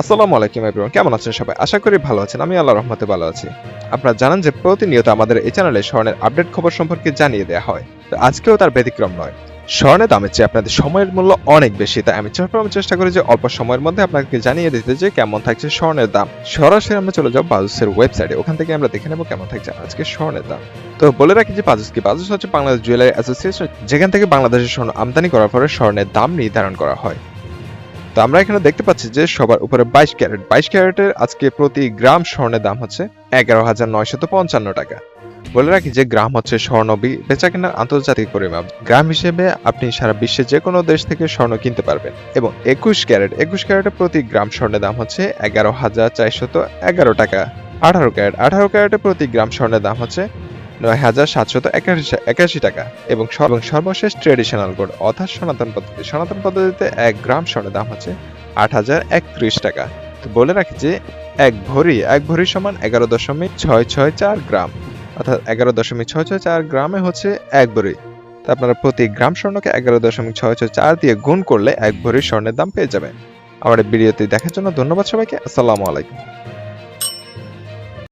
আসসালামু আলাইকুম এভরিওয়ান কেমন আছেন সবাই? আশা করি ভালো আছেন। আমি আল্লাহ রহমতে ভালো আছি। আপনারা জানেন যে প্রতিনিয়ত আমাদের এই চ্যানেলে স্বর্ণের আপডেট খবর সম্পর্কে জানিয়ে দেওয়া হয়। তো আজকেও তার ব্যতিক্রম নয়। স্বর্ণের দামের চেয়ে আপনাদের সময়ের মূল্য অনেক বেশি, তাই আমি চেষ্টা করি যে অল্প সময়ের মধ্যে আপনাকে জানিয়ে দিতে যে কেমন থাকছে স্বর্ণের দাম। সরাসরি আমরা চলে যাব বাজুসের ওয়েবসাইটে ওখান থেকে আমরা দেখে নেব কেমন থাকছে আজকে স্বর্ণের দাম। তো বলে রাখি যে বাজুস কি? বাজুস হচ্ছে বাংলাদেশ জুয়েলারি অ্যাসোসিয়েশন, যেখান থেকে বাংলাদেশের স্বর্ণ আমদানি করার পরে স্বর্ণের দাম নির্ধারণ করা হয়। তো আমরা এখানে দেখতে পাচ্ছি যে সবার উপরে বাইশ ক্যারেট। বাইশ ক্যারেটের আজকে প্রতি গ্রাম স্বর্ণের দাম হচ্ছে এগারো হাজার নয়শত পঞ্চান্ন টাকা। বলে রাখি যে গ্রাম হচ্ছে স্বর্ণ বেচা কেনার আন্তর্জাতিক পরিমাপ। গ্রাম হিসেবে আপনি সারা বিশ্বে যে কোনো দেশ থেকে স্বর্ণ কিনতে পারবেন এবং একুশ ক্যারেট, একুশ ক্যারেটের প্রতি গ্রাম স্বর্ণের দাম হচ্ছে এগারো হাজার চারশত এগারো টাকা। আঠারো ক্যারেট, আঠারো ক্যারেটের প্রতি গ্রাম স্বর্ণের দাম হচ্ছে নয় হাজার সাতশত একাশি টাকা এবং সর্ব- এবং সর্বশেষ ট্রেডিশনাল গোল্ড অর্থাৎ সনাতন পদ্ধতি সনাতন পদ্ধতিতে এক গ্রাম স্বর্ণের দাম হচ্ছে আট হাজার একত্রিশ টাকা। তো বলে রাখি যে এক ভরি এক ভরি সমান এগারো দশমিক ছয় ছয় চার গ্রাম। অর্থাৎ এগারো দশমিক ছয় ছয় চার গ্রামে হচ্ছে এক ভরি। তো আপনারা প্রতি গ্রাম স্বর্ণকে এগারো দশমিক ছয় ছয় চার দিয়ে গুণ করলে এক ভরি স্বর্ণের দাম পেয়ে যাবেন। আমার এই ভিডিওটি দেখার জন্য ধন্যবাদ সবাইকে। আসসালামু আলাইকুম।